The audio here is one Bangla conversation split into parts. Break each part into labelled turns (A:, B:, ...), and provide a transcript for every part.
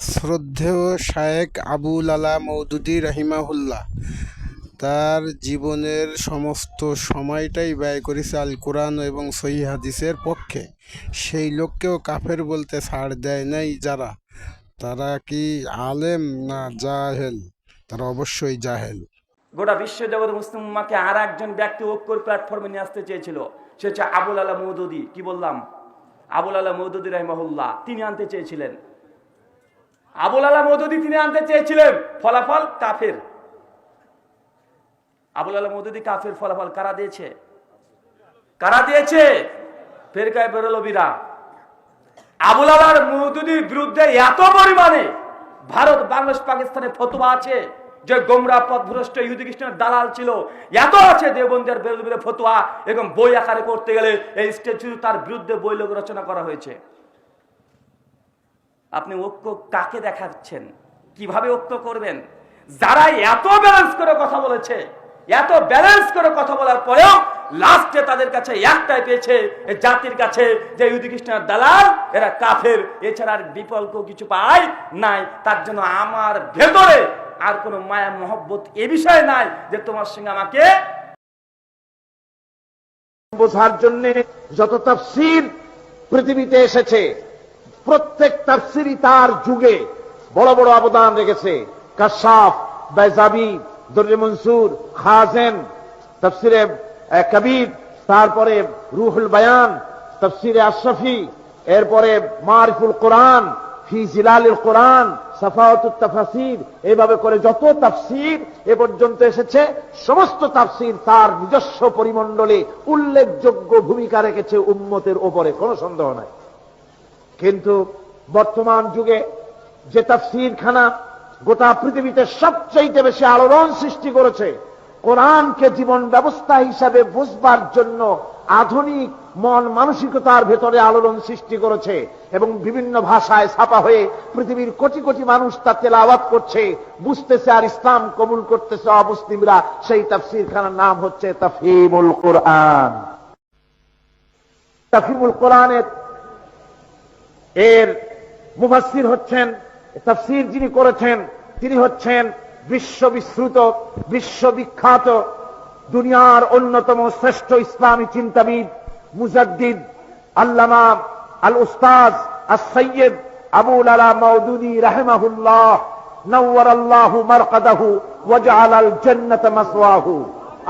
A: শ্রদ্ধেয় শায়েক আবুল আলা মওদুদী রাহিমাহুল্লাহ। তার জীবনের সমস্ত সময়টাই ব্যয় করেছে আল কোরআন এবং সহি হাদিসের পক্ষে। সেই লোককেও কাফের বলতে ছাড় দেয় নাই যারা। তারা কি আলেম না জাহেল? তারা অবশ্যই জাহেল।
B: গোটা বিশ্ব জগৎ মুসলিম উম্মাকে আর একজন ব্যক্তি ঐক্যর প্ল্যাটফর্মে নিয়ে আসতে চেয়েছিল। সে হচ্ছে আবুল আলা মৌদুদি। কি বললাম? আবুল আলা মৌদুদি রহমাহুল্লাহ। তিনি আনতে চেয়েছিলেন। আবুল আলা মৌদুদি তিনি আনতে চেয়েছিলেন, ফলাফল কাফের। আবুল আলা মৌদুদি কাফের ফলাফল কারা দিয়েছে? কারা দিয়েছে? ফেরকায় বেরোলবিরা আবুল আলার মৌদুদির বিরুদ্ধে এত পরিমাণে ভারত, বাংলাদেশ, পাকিস্তানে ফতোয়া আছে যে গোমরা পথভ্রষ্ট ইহুদি খ্রিস্টানের দালাল ছিল। এত আছে দেবন্দের বিরুদ্ধে ফতোয়া এবং বই আকারে করতে গেলে এই স্টেচু তার বিরুদ্ধে বই লোক রচনা করা হয়েছে। আপনি ঐক্য কাকে দেখাচ্ছেন? কীভাবে ঐক্য করবেন? যারা এত ব্যালেন্স করে কথা বলেছে, এত ব্যালেন্স করে কথা বলার পরেও লাস্টে তাদের কাছে একটাই পেয়েছে জাতির কাছে যে ইহুদি খ্রিস্টানের দালাল, এরা কাফের। এছাড়া আর বিকল্প কিছু পায় নাই। তার জন্য আমার ভেতরে আর কোনো মায়া, মহব্বত এ বিষয়ে নাই যে তোমার সঙ্গে আমাকে
C: বোঝার জন্য যত তাফসির পৃথিবীতে এসেছে। প্রত্যেক তাফসিরই তার যুগে বড় বড় অবদান রেখেছে। কাশাফ, বাইজাবি দর্জে মনসুর, খাজেন, তফসিরে কবির, তারপরে রুহুল বায়ান, তফসিরে আশরফি, এরপরে মারিফুল কোরআন, ফি জিলালিল কোরআন, সাফাওয়াতুত তাফাসির, এইভাবে করে যত তাফসির এ পর্যন্ত এসেছে, সমস্ত তাফসির তার নিজস্ব পরিমণ্ডলে উল্লেখযোগ্য ভূমিকা রেখেছে উম্মতের ওপরে, কোনো সন্দেহ নাই। কিন্তু বর্তমান যুগে যে তাফসির খানা গোটা পৃথিবীতে সবচাইতে বেশি আলোড়ন সৃষ্টি করেছে, কোরআনকে জীবন ব্যবস্থা হিসাবে বুঝবার জন্য আধুনিক মন মানসিকতার ভেতরে আলোড়ন সৃষ্টি করেছে এবং বিভিন্ন ভাষায় ছাপা হয়ে পৃথিবীর কোটি কোটি মানুষ তা তেলাওয়াত করছে, বুঝতেছে আর ইসলাম কবুল করতেছে অমুসলিমরা। সেই তাফসির খানার নাম হচ্ছে তাফিমুল কোরআন। তাফিমুল কোরআনের এর মুফাসির হচ্ছেন, তাফসির যিনি করেছেন, তিনি হচ্ছেন বিশ্ববিশ্রুত, বিশ্ববিখ্যাত, দুনিয়ার অন্যতম শ্রেষ্ঠ ইসলামী চিন্তাবিদ, মুজাদ্দিদ, আল্লামা আল উস্তাজ আর সৈয়দ আবুল আলা মৌদুদি রাহেমাহুল্লাহ। নওয়ার আল্লাহ মারকাদাহু ওয়াজআল আল জান্নাত মাসওয়াহু।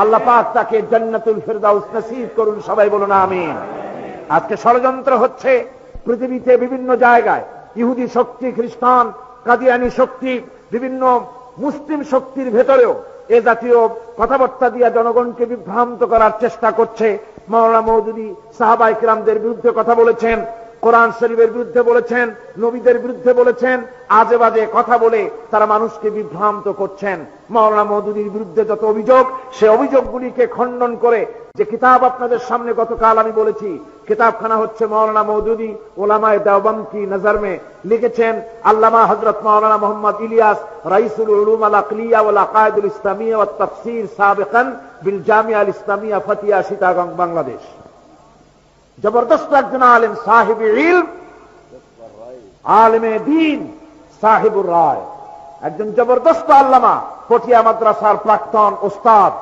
C: আল্লাহ পাক তাকে জান্নাতুল ফিরদাউস নসিব করুন, সবাই বলুন আমিন। আজকে ষড়যন্ত্র হচ্ছে পৃথিবীতে বিভিন্ন জায়গায় ইহুদি শক্তি, খ্রিস্টান, কাদিয়ানি শক্তি, বিভিন্ন মুসলিম শক্তির ভেতরেও এ জাতীয় কথাবার্তা দিয়ে জনগণকে বিভ্রান্ত করার চেষ্টা করছে। মাওলানা মৌদুদি সাহাবা ইকরামদের বিরুদ্ধে কথা বলেছেন, কোরআন শরীফের বিরুদ্ধে বলেছেন, নবীদের বিরুদ্ধে বলেছেন, আজে বাজে কথা বলে তারা মানুষকে বিভ্রান্ত করছেন। মাওলানা মৌদুদির বিরুদ্ধে যত অভিযোগ, সে অভিযোগগুলিকে খণ্ডন করে যে কিতাব আপনাদের সামনে গতকাল আমি বলেছি, কিতাবখানা হচ্ছে মৌলানা মৌদুদি ওলামায় দেওবন্দ কি নজর লিখেছেন আল্লামা হজরত মৌলানা মোহাম্মদ ইলিয়াস রাইসুল উলুম আল আকলিয়া ওয়াল আকায়েদুল ইসলামিয়া ওয়াত তাফসীর সাবিকান বিল জামিয়া আল ইসলামিয়া ফতিয়া সীতাগঞ্জ বাংলাদেশ। জবরদস্ত একজন আলেম, সাহেব ইলম, আলেমে দিন, সাহেবুর রায়। একজন জবরদস্ত আল্লামা, পটিয়া মাদ্রাসার প্রাক্তন ওস্তাদ,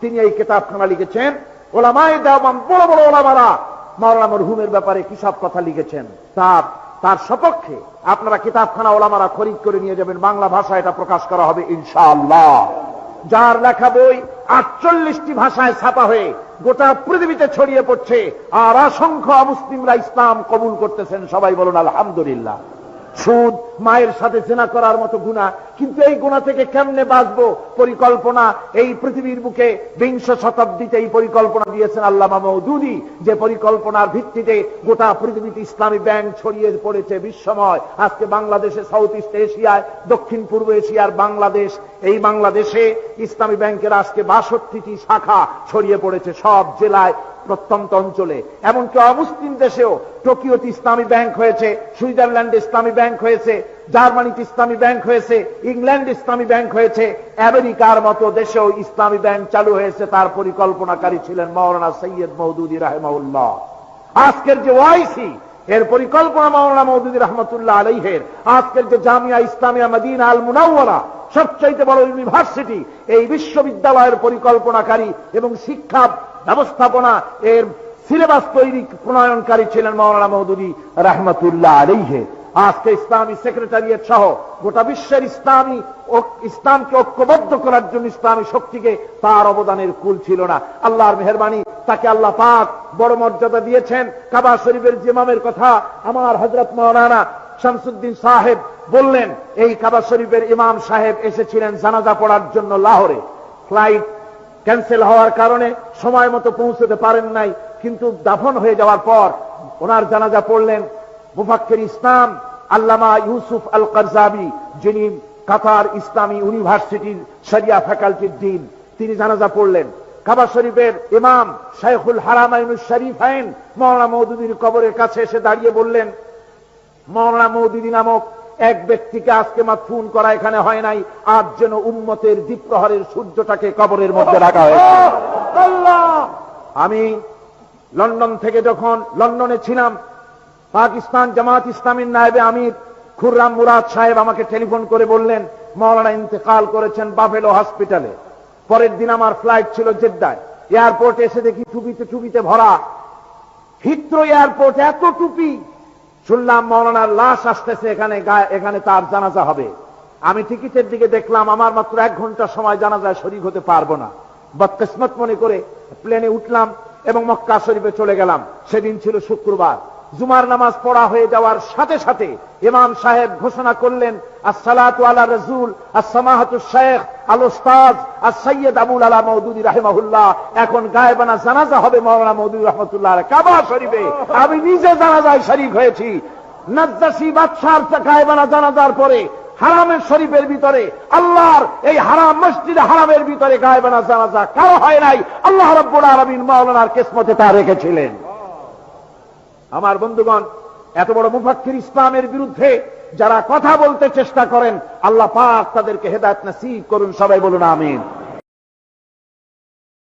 C: তিনি এই কিতাবখানা লিখেছেন। ওলামাই দেওয়ান, বড় বড় ওলামারা মাওলানা মরহুমের ব্যাপারে কি সব কথা লিখেছেন। তার তার সপক্ষে আপনারা কিতাবখানা ওলামারা খরিদ করে নিয়ে যাবেন, বাংলা ভাষা এটা প্রকাশ করা হবে, ইনশাআল্লাহ। যার লেখা বই আটচল্লিশটি ভাষায় ছাপা হয়ে গোটা পৃথিবীতে ছড়িয়ে পড়ছে, আর অসংখ্য মুসলিমরা ইসলাম কবুল করতেছেন, সবাই বলুন আলহামদুলিল্লাহ। সুদ, মায়ের সাথে জেনা করার মতো গুণা। কিন্তু এই গুণা থেকে কেমনে বাঁচবো? পরিকল্পনা এই পৃথিবীর বুকে বিংশ শতাব্দীতে এই পরিকল্পনা দিয়েছেন আল্লাহ মৌদুদি যে পরিকল্পনার ভিত্তিতে গোটা পৃথিবীতে ইসলামী ব্যাংক ছড়িয়ে পড়েছে বিশ্বময়। আজকে বাংলাদেশে সাউথ ইস্ট এশিয়ায় দক্ষিণ পূর্ব এশিয়ার বাংলাদেশ, এই বাংলাদেশে ইসলামী ব্যাংকের আজকে বাষট্টিটি শাখা ছড়িয়ে পড়েছে সব জেলায়। প্রত্যন্ত অঞ্চলে। এমনকি অমুসলিম দেশেও টোকিওতে ইসলামী ব্যাংক হয়েছে, সুইজারল্যান্ডে ইসলামী ব্যাংক হয়েছে, জার্মানিতে ইসলামী ব্যাংক হয়েছে, ইংল্যান্ড ইসলামী ব্যাংক হয়েছে, আমেরিকার মতো দেশেও ইসলামী ব্যাংক চালু হয়েছে তার পরিকল্পনাকারী ছিলেন মৌলানা সৈয়দ মৌদুদি রাহেমাউল্লাহ আজকের যে ওয়াইসি, এর পরিকল্পনা মাওলানা মৌদুদি রহমতুল্লাহ আলাইহের, আজকের যে Jamia Islamia Madina al Munawwara সবচাইতে বড় ইউনিভার্সিটি, এই বিশ্ববিদ্যালয়ের পরিকল্পনাকারী এবং শিক্ষা ব্যবস্থাপনা এর সিলেবাস তৈরি প্রণয়নকারী ছিলেন মাওলানা মৌদুদি রহমতুল্লাহ আলাইহে। আজকে ইসলামী সেক্রেটারিয়েট সহ গোটা বিশ্বের ইসলামী ইসলামকে ঐক্যবদ্ধ করার জন্য ইসলামী শক্তিকে তার অবদানের কুল ছিল না। আল্লাহর মেহরবানি তাকে আল্লাহ পাক বড় মর্যাদা দিয়েছেন। কাবা শরীফের জিমামের কথা আমার হজরত মৌলানা শামসুদ্দিন সাহেব বললেন, এই কাবা শরীফের ইমাম সাহেব এসেছিলেন জানাজা পড়ার জন্য লাহোরে। ফ্লাইট ক্যান্সেল হওয়ার কারণে সময় মতো পৌঁছতে পারেন নাই, কিন্তু দাফন হয়ে যাওয়ার পর ওনার জানাজা পড়লেন, মুফাক্কের ইসলাম আল্লামা ইউসুফ আল কারজাবি যিনি কাতার ইসলামী ইউনিভার্সিটির শরিয়া ফ্যাকাল্টির ডিন, তিনি জানাজা পড়লেন। কাবা শরীফের ইমাম শাইখুল হারামাইনুল শরীফ আইন মৌলানা মৌদুদির কবরের কাছে এসে দাঁড়িয়ে বললেন মৌলানা মৌদুদি নামক এক ব্যক্তিকে আজকে মাথুন করা এখানে হয় নাই আজ যেন উম্মতের দ্বীপ্রহরের সূর্যটাকে কবরের মধ্যে রাখা হয়েছে। আমি লন্ডন থেকে যখন লন্ডনে ছিলাম পাকিস্তান জামাত ইসলামীর নায়েবে আমির খুররাম মুরাদ সাহেব আমাকে টেলিফোন করে বললেন মৌলানা ইন্তেকাল করেছেন বাফেলো হসপিটালে। পরের দিন আমার ফ্লাইট ছিল জেদ্দায়। এয়ারপোর্টে এসে দেখি টুপিতে টুপিতে ভরা। হিত্রো এয়ারপোর্ট এত টুপি। শুনলাম মৌলানার লাশ আসতেছে, এখানে এখানে তার জানাজা হবে। আমি টিকিটের দিকে দেখলাম, আমার মাত্র এক ঘণ্টা সময় জানাজায় শরীর হতে পারব না। বদকিসমত মনে করে প্লেনে উঠলাম এবং মক্কা শরীফে চলে গেলাম। সেদিন ছিল শুক্রবার। জুমার নামাজ পড়া হয়ে যাওয়ার সাথে সাথে ইমাম সাহেব ঘোষণা করলেন, আসসালাতু আলা রসুল, আসসামাহাতু শেখ আল ওস্তাজ আর সৈয়দ আবুল আলা মৌদুদি রাহিমাহুল্লাহ। এখন গায়েবানা জানাজা হবে মৌলানা মৌদুদি রহমতুল্লাহ কাবা শরীফে আমি নিজে জানাজায় শরীফ হয়েছি। নাজ্জাসি বাদশার গায়েবানা জানাজার পরে হারামের শরীফের ভিতরে, আল্লাহর এই হারাম মসজিদ হারামের ভিতরে গায়েবানা জানাজা কারও হয় নাই। আল্লাহ রব্বুল আলমিন মাওলানার কেসমতে তা রেখেছিলেন। আমার বন্ধুগণ, এত বড় মুফাক্কির ইসলামের বিরুদ্ধে যারা কথা বলতে চেষ্টা করেন, আল্লাহ পাক তাদেরকে হেদায়ত নাসিব করুন, সবাই বলুন আমিন।